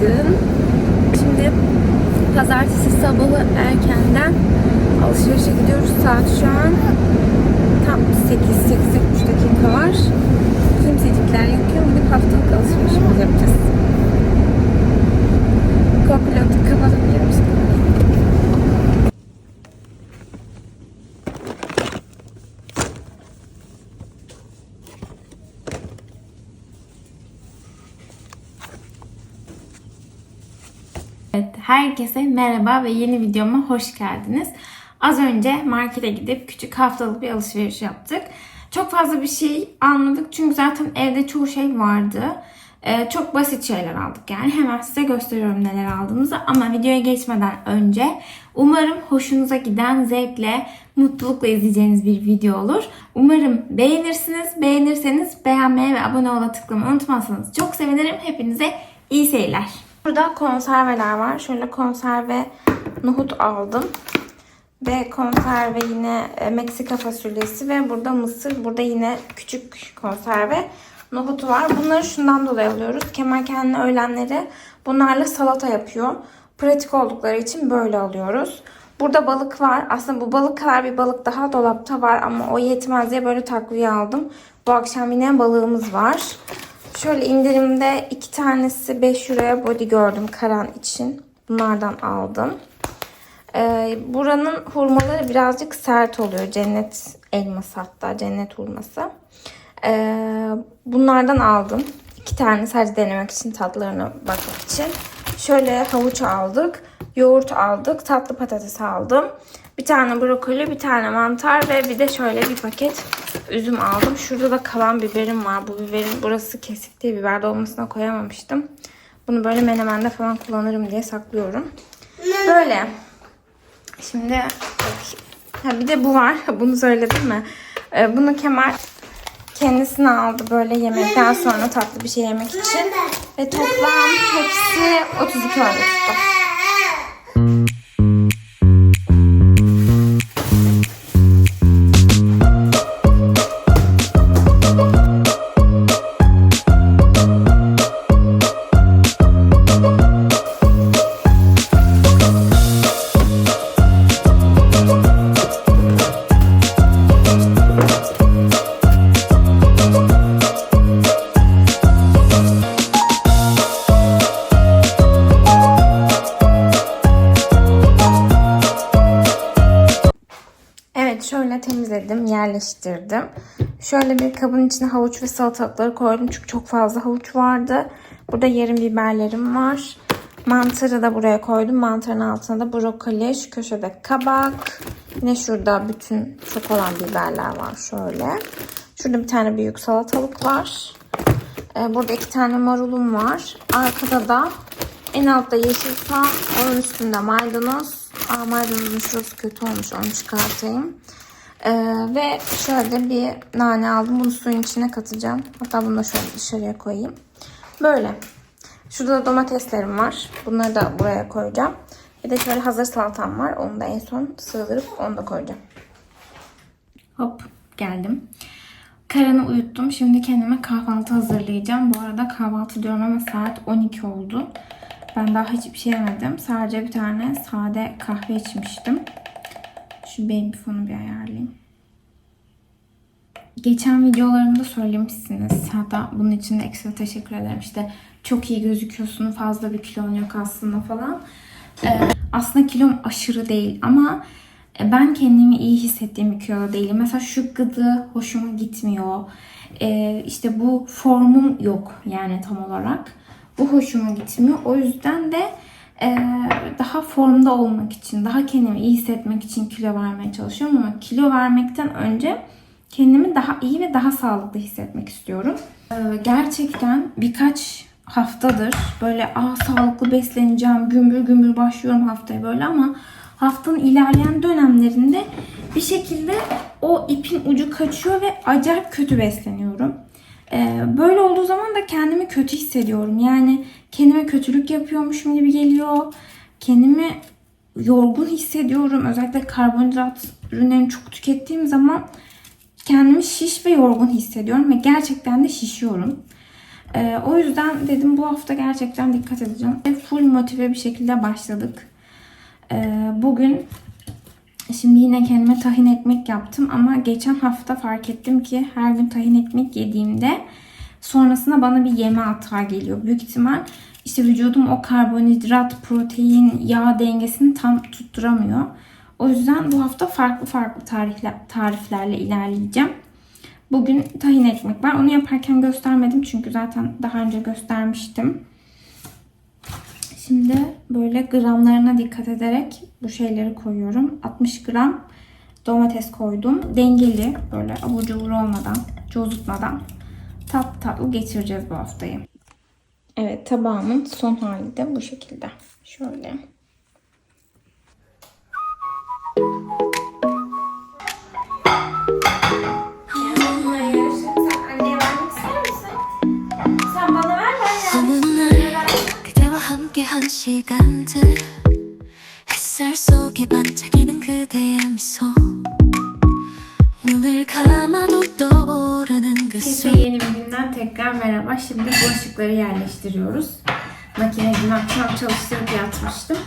Günaydın. Şimdi pazartesi sabahı erkenden alışverişe gidiyoruz. Saat şu an tam 8 8 dakika var. Kimsecikler yakıyor. Gidip haftalık alışverişimizi yapacağız. Kopilotu kapatabilir misin? Evet, herkese merhaba ve yeni videoma hoş geldiniz. Az önce markete gidip küçük haftalık bir alışveriş yaptık. Çok fazla bir şey almadık çünkü zaten evde çoğu şey vardı. Ee, çok basit şeyler aldık yani. Hemen size gösteriyorum neler aldığımızı. Ama videoya geçmeden önce umarım hoşunuza giden zevkle, mutlulukla izleyeceğiniz bir video olur. Umarım beğenirsiniz. Beğenirseniz beğenmeye ve abone ola tıklamayı unutmazsanız çok sevinirim. Hepinize iyi seyirler. Burada konserveler var. Şöyle konserve nohut aldım. Ve konserve yine e, Meksika fasulyesi ve burada mısır. Burada yine küçük konserve nohutu var. Bunları şundan dolayı alıyoruz. Kemal kendine öğlenleri bunlarla salata yapıyor. Pratik oldukları için böyle alıyoruz. Burada balık var. Aslında bu balık kadar bir balık daha dolapta var ama o yetmez diye böyle takviye aldım. Bu akşam yine balığımız var. Şöyle indirimde iki tanesi 5 euroya body gördüm Karan için. Bunlardan aldım. Ee, buranın hurmaları birazcık sert oluyor. Cennet elması hatta cennet hurması. Ee, bunlardan aldım. İki tane sadece denemek için tatlarına bakmak için. Şöyle havuç aldık. Yoğurt aldık. Tatlı patates aldım. Bir tane brokoli, bir tane mantar ve bir de şöyle bir paket üzüm aldım. Şurada da kalan biberim var. Bu biberin burası kesik diye biber dolmasına koyamamıştım. Bunu böyle menemende falan kullanırım diye saklıyorum. Böyle. Şimdi ha bir de bu var. Bunu söyledim mi? Ee, bunu Kemal kendisine aldı böyle yemekten sonra tatlı bir şey yemek için. Ve toplam hepsi 32 euro tuttu. Şöyle bir kabın içine havuç ve salatalıkları koydum çünkü çok fazla havuç vardı. Burada yarım biberlerim var. Mantarı da buraya koydum. Mantarın altına da brokoli, şu köşede kabak. Yine şurada bütün çok olan biberler var şöyle. Şurada bir tane büyük salatalık var. Ee, burada iki tane marulum var. Arkada da en altta yeşil soğan, onun üstünde maydanoz. Aa, maydanozun şurası kötü olmuş, onu çıkartayım. Ee, ve şöyle bir nane aldım. Bunu suyun içine katacağım. Hatta bunu da şöyle dışarıya koyayım. Böyle. Şurada da domateslerim var. Bunları da buraya koyacağım. Bir de şöyle hazır salatam var. Onu da en son sığdırıp onu da koyacağım. Hop geldim. Karan'ı uyuttum. Şimdi kendime kahvaltı hazırlayacağım. Bu arada kahvaltı diyorum ama saat 12 oldu. Ben daha hiçbir şey yemedim. Sadece bir tane sade kahve içmiştim. Şu baby fonu bir ayarlayayım. Geçen videolarımda söylemişsiniz. Hatta bunun için de ekstra teşekkür ederim. İşte çok iyi gözüküyorsun. Fazla bir kilon yok aslında falan. Ee, aslında kilom aşırı değil ama ben kendimi iyi hissettiğim bir kiloda değilim. Mesela şu gıdı hoşuma gitmiyor. Ee, işte bu formum yok yani tam olarak. Bu hoşuma gitmiyor. O yüzden de daha formda olmak için, daha kendimi iyi hissetmek için kilo vermeye çalışıyorum. Ama kilo vermekten önce kendimi daha iyi ve daha sağlıklı hissetmek istiyorum. Ee, gerçekten birkaç haftadır böyle aa sağlıklı besleneceğim, gümbür gümbür başlıyorum haftaya böyle ama haftanın ilerleyen dönemlerinde bir şekilde o ipin ucu kaçıyor ve acayip kötü besleniyorum. Ee, böyle olduğu zaman da kendimi kötü hissediyorum. Yani kendime kötülük yapıyormuşum gibi geliyor. Kendimi yorgun hissediyorum. Özellikle karbonhidrat ürünlerini çok tükettiğim zaman kendimi şiş ve yorgun hissediyorum ve gerçekten de şişiyorum. Ee, o yüzden dedim bu hafta gerçekten dikkat edeceğim. Ve Full motive bir şekilde başladık. Ee, bugün şimdi yine kendime tahin ekmek yaptım ama geçen hafta fark ettim ki her gün tahin ekmek yediğimde sonrasında bana bir yeme hata geliyor. Büyük ihtimal işte vücudum o karbonhidrat, protein, yağ dengesini tam tutturamıyor. O yüzden bu hafta farklı farklı tarifler, tariflerle ilerleyeceğim. Bugün tahin ekmek var. Onu yaparken göstermedim çünkü zaten daha önce göstermiştim. Şimdi böyle gramlarına dikkat ederek bu şeyleri koyuyorum. 60 gram domates koydum. Dengeli böyle abur olmadan, cozutmadan tatlı tatlı geçireceğiz bu haftayı. Evet tabağımın son hali de bu şekilde. Şöyle. 함께한 시간들 햇살 속에 반짝이는 그대의 미소 눈을 감아도 떠오르는 그 Herkese 순간 yeni bir günden tekrar merhaba. Şimdi bulaşıkları yerleştiriyoruz. Makineyi dün akşam çalıştırıp yatmıştım.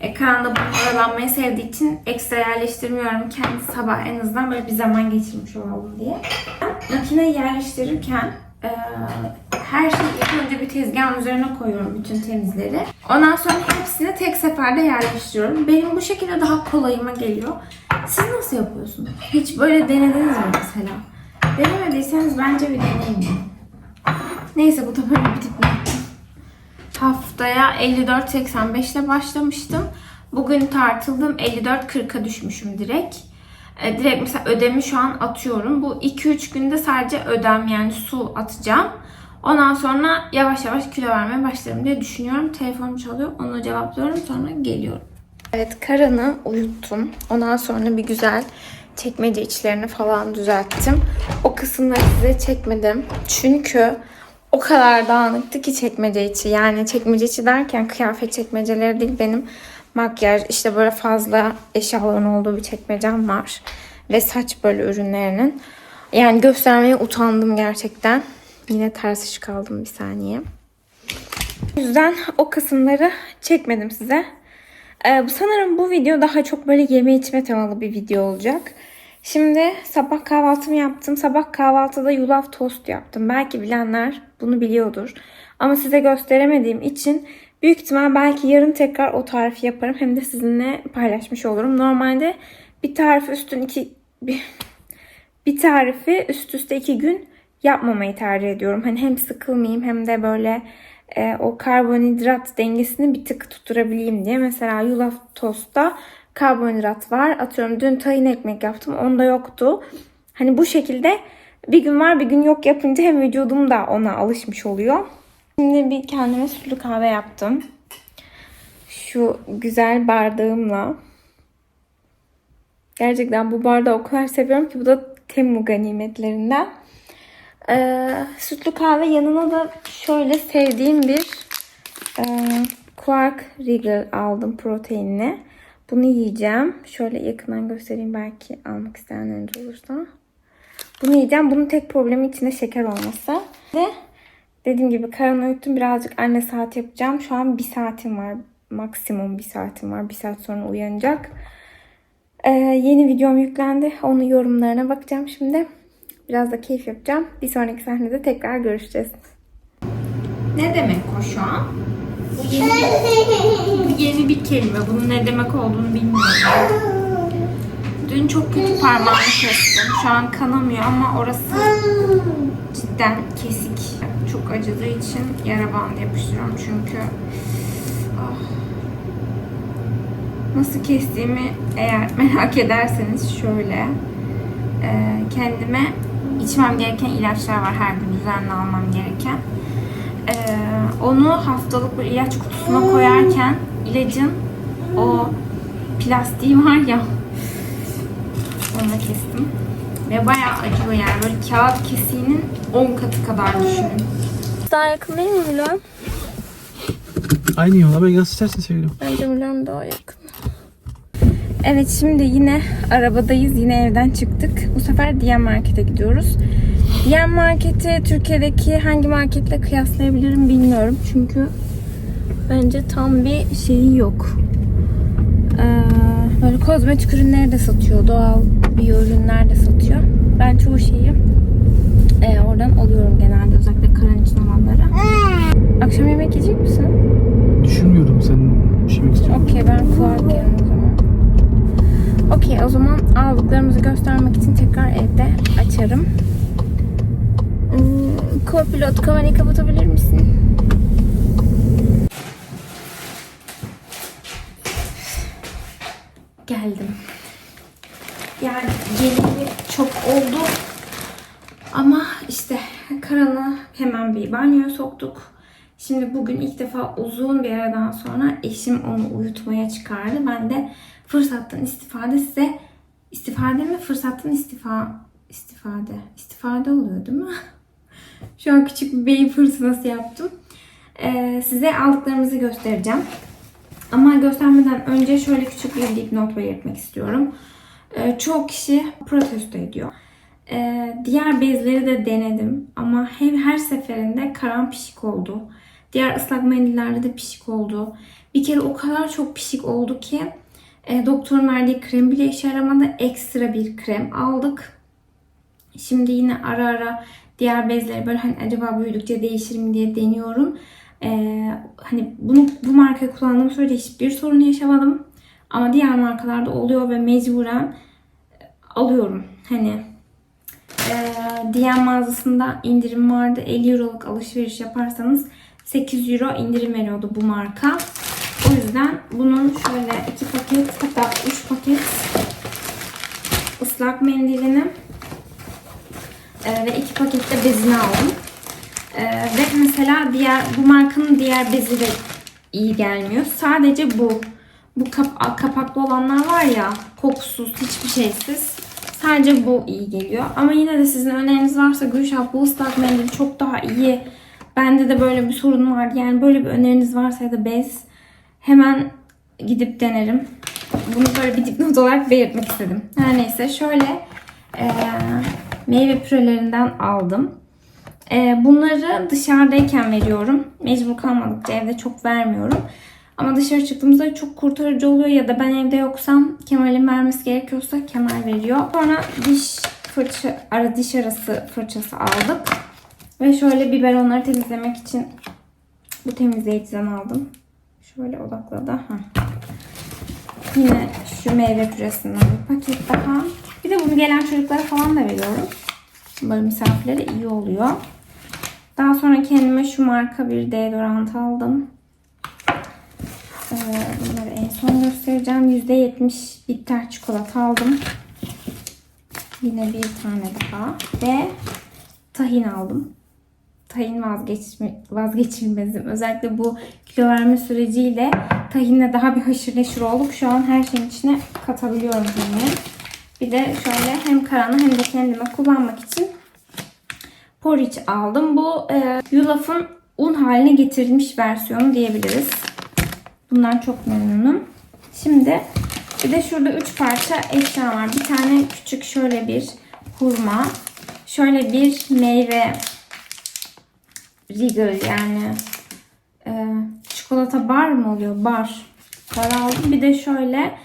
E, Kaan da bunu oyalanmayı sevdiği için ekstra yerleştirmiyorum. Kendi sabah en azından böyle bir zaman geçirmiş olalım diye. Makineyi yerleştirirken e, her şeyi ilk önce bir tezgahın üzerine koyuyorum bütün temizleri. Ondan sonra hepsini tek seferde yerleştiriyorum. Benim bu şekilde daha kolayıma geliyor. Siz nasıl yapıyorsunuz? Hiç böyle denediniz mi mesela? Denemediyseniz bence bir deneyin. Neyse bu da böyle bir tip Haftaya 54.85 ile başlamıştım. Bugün tartıldım 54.40'a düşmüşüm direkt. E, direkt mesela ödemi şu an atıyorum. Bu 2-3 günde sadece ödem yani su atacağım. Ondan sonra yavaş yavaş kilo vermeye başlarım diye düşünüyorum. Telefonum çalıyor. Onu cevaplıyorum sonra geliyorum. Evet Karan'ı uyuttum. Ondan sonra bir güzel çekmece içlerini falan düzelttim. O kısımları size çekmedim. Çünkü o kadar dağınıktı ki çekmece içi. Yani çekmece içi derken kıyafet çekmeceleri değil benim makyaj işte böyle fazla eşyaların olduğu bir çekmecem var. Ve saç böyle ürünlerinin. Yani göstermeye utandım gerçekten. Yine ters iş kaldım bir saniye. O yüzden o kısımları çekmedim size. Ee, sanırım bu video daha çok böyle yeme içme temalı bir video olacak. Şimdi sabah kahvaltımı yaptım. Sabah kahvaltıda yulaf tost yaptım. Belki bilenler bunu biliyordur. Ama size gösteremediğim için büyük ihtimal belki yarın tekrar o tarifi yaparım. Hem de sizinle paylaşmış olurum. Normalde bir tarifi üstün iki bir, bir tarifi üst üste iki gün yapmamayı tercih ediyorum. Hani hem sıkılmayayım hem de böyle e, o karbonhidrat dengesini bir tık tutturabileyim diye. Mesela yulaf tostta karbonhidrat var. Atıyorum dün tahin ekmek yaptım. Onda yoktu. Hani bu şekilde bir gün var bir gün yok yapınca hem vücudum da ona alışmış oluyor. Şimdi bir kendime sütlü kahve yaptım. Şu güzel bardağımla. Gerçekten bu bardağı o kadar seviyorum ki bu da Temu ganimetlerinden. Ee, sütlü kahve yanına da şöyle sevdiğim bir e, Quark Regal aldım proteinli. Bunu yiyeceğim. Şöyle yakından göstereyim belki almak isteyenleriniz olursa. Bunu yiyeceğim. Bunun tek problemi içinde şeker olması. Ve dediğim gibi karın uyuttum. Birazcık anne saat yapacağım. Şu an bir saatim var. Maksimum bir saatim var. Bir saat sonra uyanacak. Ee, yeni videom yüklendi. Onun yorumlarına bakacağım şimdi. Biraz da keyif yapacağım. Bir sonraki sahnede tekrar görüşeceğiz. Ne demek o şu an? Bu yeni, bu yeni bir kelime. Bunun ne demek olduğunu bilmiyorum. Dün çok kötü parmağımı kestim. Şu an kanamıyor ama orası cidden kesik. Çok acıdığı için yara bandı yapıştırıyorum çünkü ah. nasıl kestiğimi eğer merak ederseniz şöyle kendime içmem gereken ilaçlar var her gün düzenli almam gereken. E, onu haftalık bir ilaç kutusuna koyarken ilacın o plastiği var ya onu kestim. Ve bayağı acıyor yani. Böyle kağıt kesiğinin 10 katı kadar düşünün. Daha yakın değil mi Mülan? Aynı yol ama nasıl istersin sevgilim. Bence Mülan daha yakın. Evet şimdi yine arabadayız. Yine evden çıktık. Bu sefer diğer markete gidiyoruz. Diğer marketi Türkiye'deki hangi marketle kıyaslayabilirim bilmiyorum. Çünkü bence tam bir şeyi yok. Ee, böyle kozmetik ürünleri de satıyor. Doğal biyo ürünler de satıyor. Ben çoğu şeyi e, oradan alıyorum genelde. Özellikle karın için olanları. Akşam yemek yiyecek misin? Düşünmüyorum sen pişirmek istiyorsun. Okey ben zaman. Okey o zaman aldıklarımızı göstermek için tekrar evde açarım. Hmm, Co-pilot kamerayı kapatabilir misin? Geldim. Yani geleli çok oldu. Ama işte Karan'ı hemen bir banyoya soktuk. Şimdi bugün ilk defa uzun bir aradan sonra eşim onu uyutmaya çıkardı. Ben de fırsattan istifade size istifade mi fırsattan istifa istifade istifade oluyor değil mi? Şu an küçük bir beyin fırtınası yaptım. Ee, size aldıklarımızı göstereceğim. Ama göstermeden önce şöyle küçük bir dipnot belirtmek istiyorum. Ee, çoğu kişi protesto ediyor. Ee, diğer bezleri de denedim ama hem her seferinde karan pişik oldu. Diğer ıslak mendillerde de pişik oldu. Bir kere o kadar çok pişik oldu ki e, doktorun verdiği krem bile işe yaramadı. Ekstra bir krem aldık. Şimdi yine ara ara diğer bezleri böyle hani acaba büyüdükçe değişir mi diye deniyorum. Ee, hani bunu bu markayı kullandığım sürede hiçbir sorun yaşamadım. Ama diğer markalarda oluyor ve mecburen alıyorum. Hani e, DM mağazasında indirim vardı. 50 euroluk alışveriş yaparsanız 8 euro indirim veriyordu bu marka. O yüzden bunun şöyle 2 paket hatta 3 paket ıslak mendilini e, ve 2 paket de bezini aldım. Ee, ve mesela diğer bu markanın diğer bezi de iyi gelmiyor. Sadece bu. Bu kap- kapaklı olanlar var ya kokusuz hiçbir şeysiz. Sadece bu iyi geliyor. Ama yine de sizin öneriniz varsa Gülşah bu ıslak mendil çok daha iyi. Bende de böyle bir sorun var. Yani böyle bir öneriniz varsa ya da bez hemen gidip denerim. Bunu böyle bir dipnot olarak belirtmek istedim. Her neyse şöyle eee, meyve pürelerinden aldım. Ee, bunları dışarıdayken veriyorum. Mecbur kalmadıkça evde çok vermiyorum. Ama dışarı çıktığımızda çok kurtarıcı oluyor ya da ben evde yoksam Kemal'in vermesi gerekiyorsa Kemal veriyor. Sonra diş fırça, ara diş arası fırçası aldık. Ve şöyle biberonları temizlemek için bu temizleyiciden aldım. Şöyle odakladı. Heh. Yine şu meyve püresinden bir paket daha. Bir de bunu gelen çocuklara falan da veriyorum. Böyle misafirlere iyi oluyor. Daha sonra kendime şu marka bir deodorant aldım. Ee, bunları en son göstereceğim. %70 bitter çikolata aldım. Yine bir tane daha. Ve tahin aldım. Tahin vazgeçilmezim. Özellikle bu kilo verme süreciyle tahinle daha bir haşır neşir olduk. Şu an her şeyin içine katabiliyorum tahini. Bir de şöyle hem Karan'a hem de kendime kullanmak için porridge aldım. Bu e, yulafın un haline getirilmiş versiyonu diyebiliriz. Bundan çok memnunum. Şimdi bir de şurada 3 parça eşya var. Bir tane küçük şöyle bir hurma. Şöyle bir meyve rigel yani e, çikolata bar mı oluyor? Bar. Bar aldım. Bir de şöyle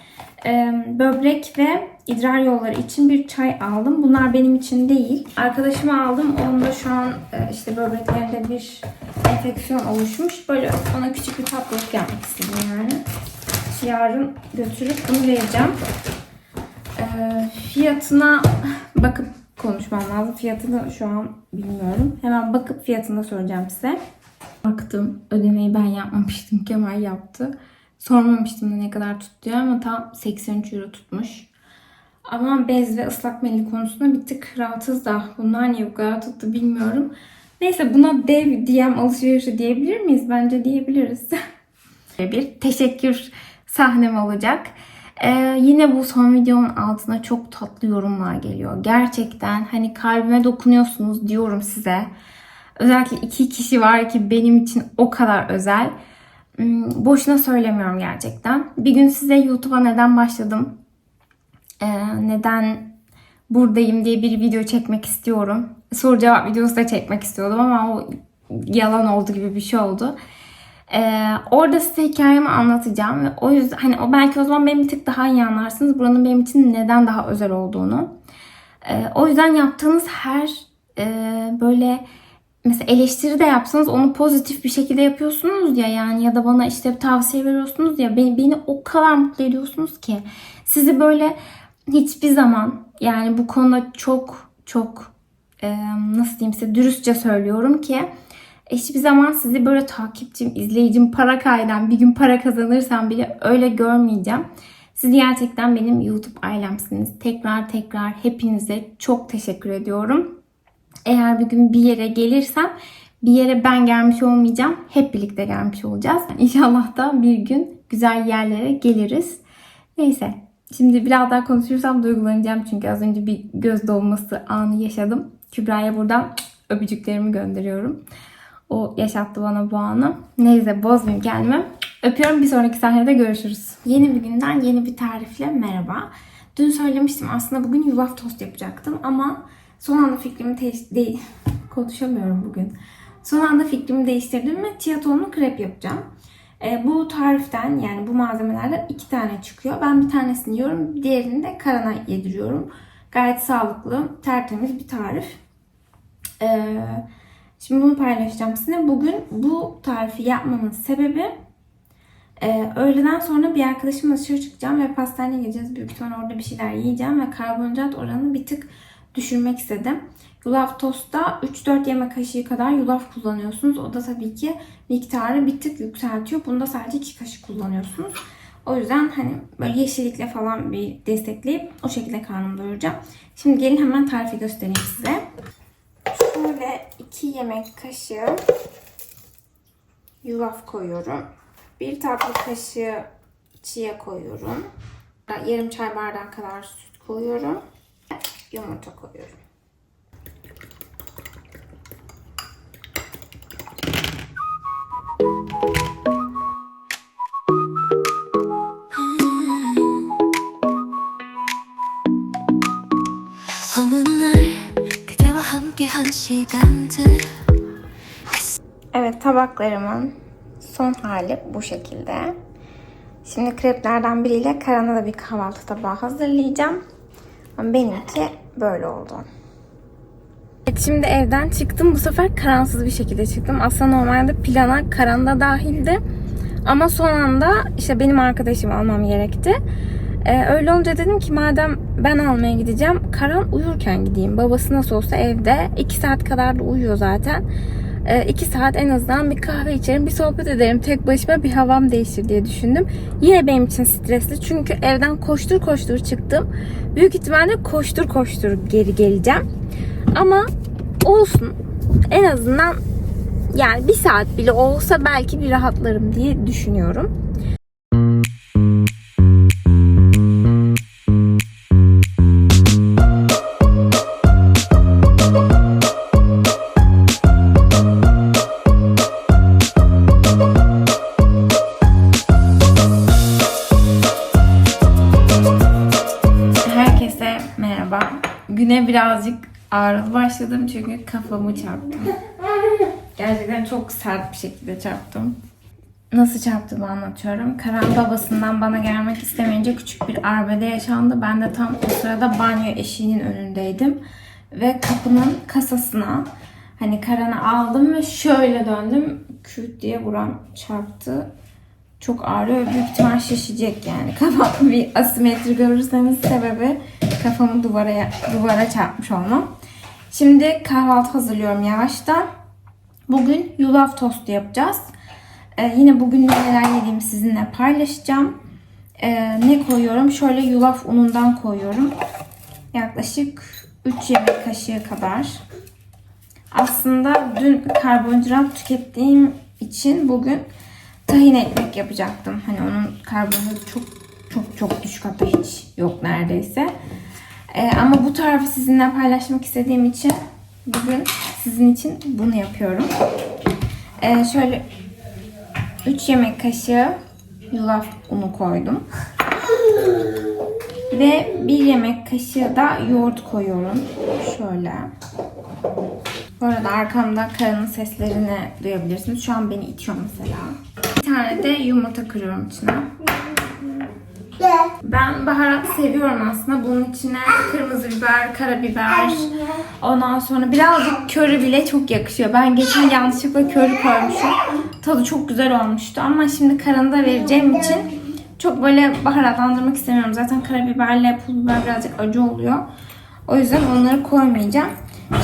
e, böbrek ve idrar yolları için bir çay aldım. Bunlar benim için değil. Arkadaşıma aldım. Onda şu an e, işte böbreklerinde bir enfeksiyon oluşmuş. Böyle ona küçük bir tatlılık yapmak istedim yani. Yarın götürüp bunu vereceğim. E, fiyatına bakıp konuşmam lazım. Fiyatını şu an bilmiyorum. Hemen bakıp fiyatını söyleyeceğim size. Baktım. Ödemeyi ben yapmamıştım. Kemal yaptı. Sormamıştım da ne kadar tuttu ama tam 83 euro tutmuş. Ama bez ve ıslak mendil konusunda bir tık rahatız da bunlar niye bu kadar tuttu bilmiyorum. Neyse buna dev DM alışverişi diyebilir miyiz? Bence diyebiliriz. bir teşekkür sahnem olacak. Ee, yine bu son videonun altına çok tatlı yorumlar geliyor. Gerçekten hani kalbime dokunuyorsunuz diyorum size. Özellikle iki kişi var ki benim için o kadar özel. Hmm, Boşuna söylemiyorum gerçekten. Bir gün size YouTube'a neden başladım, ee, neden buradayım diye bir video çekmek istiyorum. Soru cevap videosu da çekmek istiyordum ama o yalan oldu gibi bir şey oldu. Ee, orada size hikayemi anlatacağım ve o yüzden hani o belki o zaman beni bir tık daha iyi anlarsınız. Buranın benim için neden daha özel olduğunu. Ee, o yüzden yaptığınız her e, böyle mesela eleştiri de yapsanız onu pozitif bir şekilde yapıyorsunuz ya yani ya da bana işte tavsiye veriyorsunuz ya beni, beni o kadar mutlu ediyorsunuz ki sizi böyle hiçbir zaman yani bu konuda çok çok e, nasıl diyeyim size dürüstçe söylüyorum ki hiçbir zaman sizi böyle takipçim, izleyicim, para kaydan bir gün para kazanırsam bile öyle görmeyeceğim. Siz gerçekten benim YouTube ailemsiniz. Tekrar tekrar hepinize çok teşekkür ediyorum. Eğer bir gün bir yere gelirsem bir yere ben gelmiş olmayacağım. Hep birlikte gelmiş olacağız. İnşallah da bir gün güzel yerlere geliriz. Neyse. Şimdi biraz daha konuşursam duygulanacağım. Çünkü az önce bir göz dolması anı yaşadım. Kübra'ya buradan öpücüklerimi gönderiyorum. O yaşattı bana bu anı. Neyse bozmayayım kendimi. Öpüyorum. Bir sonraki sahnede görüşürüz. Yeni bir günden yeni bir tarifle merhaba. Dün söylemiştim aslında bugün yulaf tost yapacaktım ama son anda fikrimi değil konuşamıyorum bugün. Son anda fikrimi değiştirdim ve tohumlu krep yapacağım. E, bu tariften yani bu malzemelerden iki tane çıkıyor. Ben bir tanesini yiyorum, diğerini de Karan'a yediriyorum. Gayet sağlıklı, tertemiz bir tarif. Ee, Şimdi bunu paylaşacağım sizinle. Bugün bu tarifi yapmamın sebebi e, öğleden sonra bir arkadaşımla dışarı çıkacağım ve pastaneye gideceğiz. Büyük ihtimal orada bir şeyler yiyeceğim ve karbonhidrat oranını bir tık düşürmek istedim. Yulaf tostta 3-4 yemek kaşığı kadar yulaf kullanıyorsunuz. O da tabii ki miktarı bir tık yükseltiyor. Bunda sadece 2 kaşık kullanıyorsunuz. O yüzden hani böyle yeşillikle falan bir destekleyip o şekilde karnımı doyuracağım. Şimdi gelin hemen tarifi göstereyim size. Şöyle 2 yemek kaşığı yulaf koyuyorum. 1 tatlı kaşığı chia koyuyorum. Yarım çay bardağı kadar süt koyuyorum. Yumurta koyuyorum. Evet tabaklarımın son hali bu şekilde. Şimdi kreplerden biriyle Karan'a da bir kahvaltı tabağı hazırlayacağım. Ama benimki böyle oldu. Evet, şimdi evden çıktım. Bu sefer karansız bir şekilde çıktım. Aslında normalde plana Karan da dahildi. Ama son anda işte benim arkadaşımı almam gerekti. Ee, öyle olunca dedim ki madem ben almaya gideceğim Karan uyurken gideyim. Babası nasıl olsa evde. 2 saat kadar da uyuyor zaten. 2 saat en azından bir kahve içerim, bir sohbet ederim. Tek başıma bir havam değişir diye düşündüm. Yine benim için stresli çünkü evden koştur koştur çıktım. Büyük ihtimalle koştur koştur geri geleceğim. Ama olsun. En azından yani bir saat bile olsa belki bir rahatlarım diye düşünüyorum. Ağrılı başladım çünkü kafamı çarptım. Gerçekten çok sert bir şekilde çarptım. Nasıl çarptığımı anlatıyorum. Karan babasından bana gelmek istemeyince küçük bir arbede yaşandı. Ben de tam o sırada banyo eşiğinin önündeydim. Ve kapının kasasına hani Karan'ı aldım ve şöyle döndüm. Küt diye buram çarptı. Çok ağrıyor. Büyük ihtimal şişecek yani. Kafamı bir asimetri görürseniz sebebi kafamı duvara, duvara çarpmış olmam. Şimdi kahvaltı hazırlıyorum yavaştan. Bugün yulaf tostu yapacağız. Ee, yine bugün neler yediğimi sizinle paylaşacağım. Ee, ne koyuyorum? Şöyle yulaf unundan koyuyorum. Yaklaşık 3 yemek kaşığı kadar. Aslında dün karbonhidrat tükettiğim için bugün tahin ekmek yapacaktım. Hani onun karbonhidratı çok çok çok düşük hatta hiç yok neredeyse. Ee, ama bu tarifi sizinle paylaşmak istediğim için bugün sizin için bunu yapıyorum. Ee, şöyle 3 yemek kaşığı yulaf unu koydum. Ve bir yemek kaşığı da yoğurt koyuyorum. Şöyle. Bu arada arkamda karının seslerini duyabilirsiniz. Şu an beni itiyor mesela. Bir tane de yumurta kırıyorum içine. Ben baharat seviyorum aslında. Bunun içine kırmızı biber, karabiber, ondan sonra birazcık köri bile çok yakışıyor. Ben geçen yanlışlıkla köri koymuşum. Tadı çok güzel olmuştu ama şimdi karını da vereceğim için çok böyle baharatlandırmak istemiyorum. Zaten karabiberle pul biber birazcık acı oluyor. O yüzden onları koymayacağım.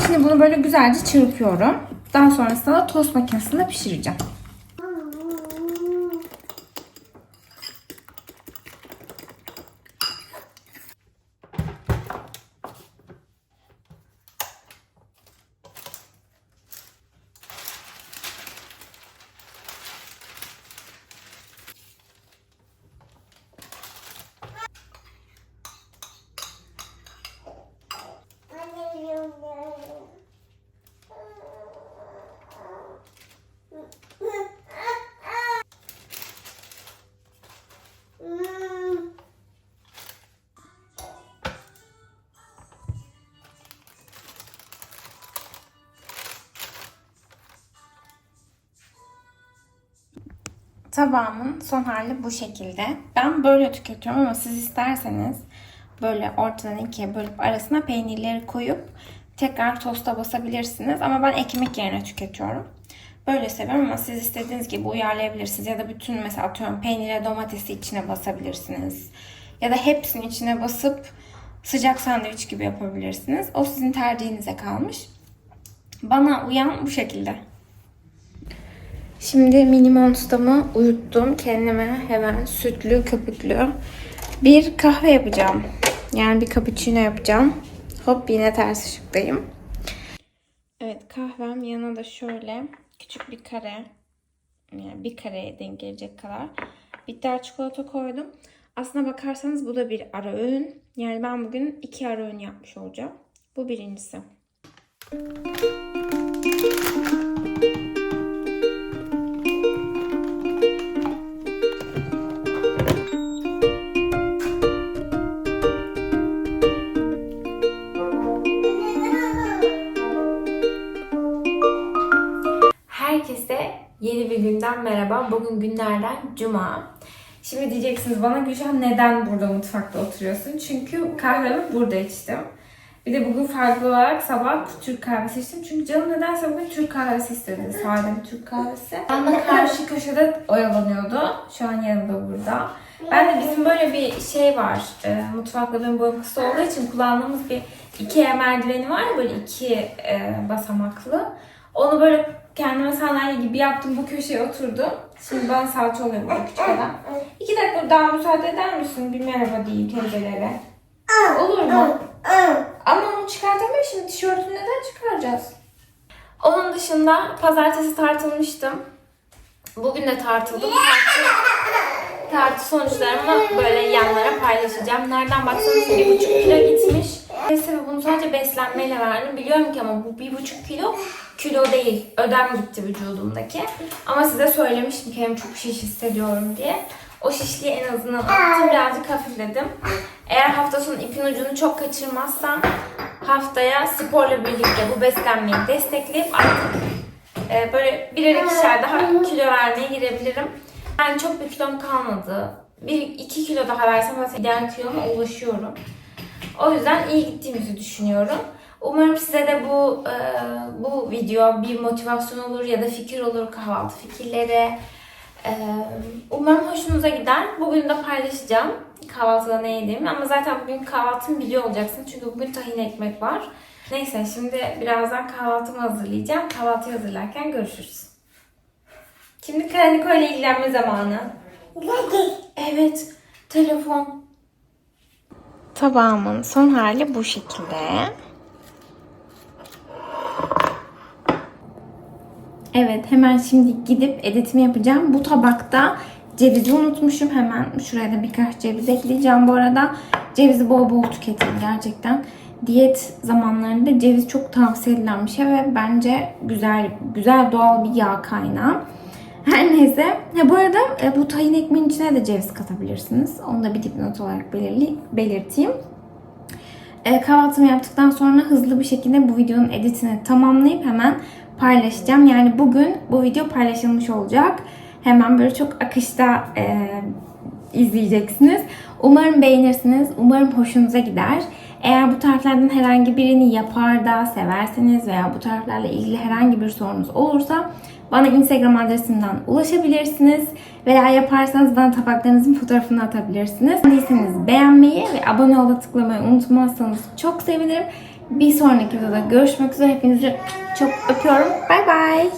Şimdi bunu böyle güzelce çırpıyorum. Daha sonrasında da tost makinesinde pişireceğim. Tabağımın son hali bu şekilde. Ben böyle tüketiyorum ama siz isterseniz böyle ortadan ikiye bölüp arasına peynirleri koyup tekrar tosta basabilirsiniz. Ama ben ekmek yerine tüketiyorum. Böyle seviyorum ama siz istediğiniz gibi uyarlayabilirsiniz. Ya da bütün mesela atıyorum peynire domatesi içine basabilirsiniz. Ya da hepsini içine basıp sıcak sandviç gibi yapabilirsiniz. O sizin tercihinize kalmış. Bana uyan bu şekilde. Şimdi mini monster'ımı uyuttum. Kendime hemen sütlü, köpüklü bir kahve yapacağım. Yani bir cappuccino yapacağım. Hop yine ters ışıktayım. Evet kahvem yanına da şöyle küçük bir kare yani bir kareye denk gelecek kadar bitter çikolata koydum. Aslına bakarsanız bu da bir ara öğün. Yani ben bugün iki ara öğün yapmış olacağım. Bu birincisi. Herkese yeni bir günden merhaba. Bugün günlerden cuma. Şimdi diyeceksiniz bana Gülşen neden burada mutfakta oturuyorsun? Çünkü kahvemi burada içtim. Bir de bugün farklı olarak sabah Türk kahvesi içtim. Çünkü canım nedense bugün Türk kahvesi istedi. Sade bir Türk kahvesi. Bana karşı köşede oyalanıyordu. Şu an yanımda burada. Ben de bizim böyle bir şey var. E, mutfakla benim boyum kısa olduğu için kullandığımız bir Ikea merdiveni var ya böyle iki e, basamaklı. Onu böyle kendime sandalye gibi yaptım. Bu köşeye oturdum. Şimdi bana salça oluyor burada küçük adam. İki dakika daha müsaade eder misin? Bir merhaba diyeyim teyzelere. Olur mu? Ama onu çıkartamıyor şimdi. Tişörtünü neden çıkaracağız? Onun dışında pazartesi tartılmıştım. Bugün de tartıldım. Tartı, sonuçlarımı böyle yanlara paylaşacağım. Nereden baksanız bir buçuk kilo gitmiş. Maalesef bunu sadece beslenmeyle verdim. Biliyorum ki ama bu bir buçuk kilo kilo değil. Ödem gitti vücudumdaki. Ama size söylemiştim ki hem çok şiş hissediyorum diye. O şişliği en azından attım. Birazcık hafifledim. Eğer hafta sonu ipin ucunu çok kaçırmazsam haftaya sporla birlikte bu beslenmeyi destekleyip artık e, böyle birer ikişer daha kilo vermeye girebilirim. Yani çok bir kilom kalmadı. Bir iki kilo daha versem zaten ideal kiloma ulaşıyorum. O yüzden iyi gittiğimizi düşünüyorum. Umarım size de bu e, bu video bir motivasyon olur ya da fikir olur kahvaltı fikirleri. E, umarım hoşunuza gider. Bugün de paylaşacağım kahvaltıda ne yediğimi ama zaten bugün kahvaltımı biliyor olacaksın çünkü bugün tahin ekmek var. Neyse şimdi birazdan kahvaltımı hazırlayacağım. Kahvaltıyı hazırlarken görüşürüz. Şimdi Karaniko ile ilgilenme zamanı. Evet, telefon. Tabağımın son hali bu şekilde. Evet hemen şimdi gidip editimi yapacağım. Bu tabakta cevizi unutmuşum. Hemen şuraya da birkaç ceviz ekleyeceğim bu arada. Cevizi bol bol tüketin gerçekten. Diyet zamanlarında ceviz çok tavsiye edilen bir şey ve bence güzel güzel doğal bir yağ kaynağı. Her neyse. Ya bu arada e, bu tahin ekmeğin içine de ceviz katabilirsiniz. Onu da bir dipnot olarak belirli, belirteyim. E, kahvaltımı yaptıktan sonra hızlı bir şekilde bu videonun editini tamamlayıp hemen paylaşacağım. Yani bugün bu video paylaşılmış olacak. Hemen böyle çok akışta e, izleyeceksiniz. Umarım beğenirsiniz. Umarım hoşunuza gider. Eğer bu tariflerden herhangi birini yapar da severseniz veya bu tariflerle ilgili herhangi bir sorunuz olursa bana Instagram adresimden ulaşabilirsiniz. Veya yaparsanız bana tabaklarınızın fotoğrafını atabilirsiniz. Değilseniz beğenmeyi ve abone ol'a tıklamayı unutmazsanız çok sevinirim. Bir sonraki videoda görüşmek üzere. Hepinizi çok öpüyorum. Bay bay.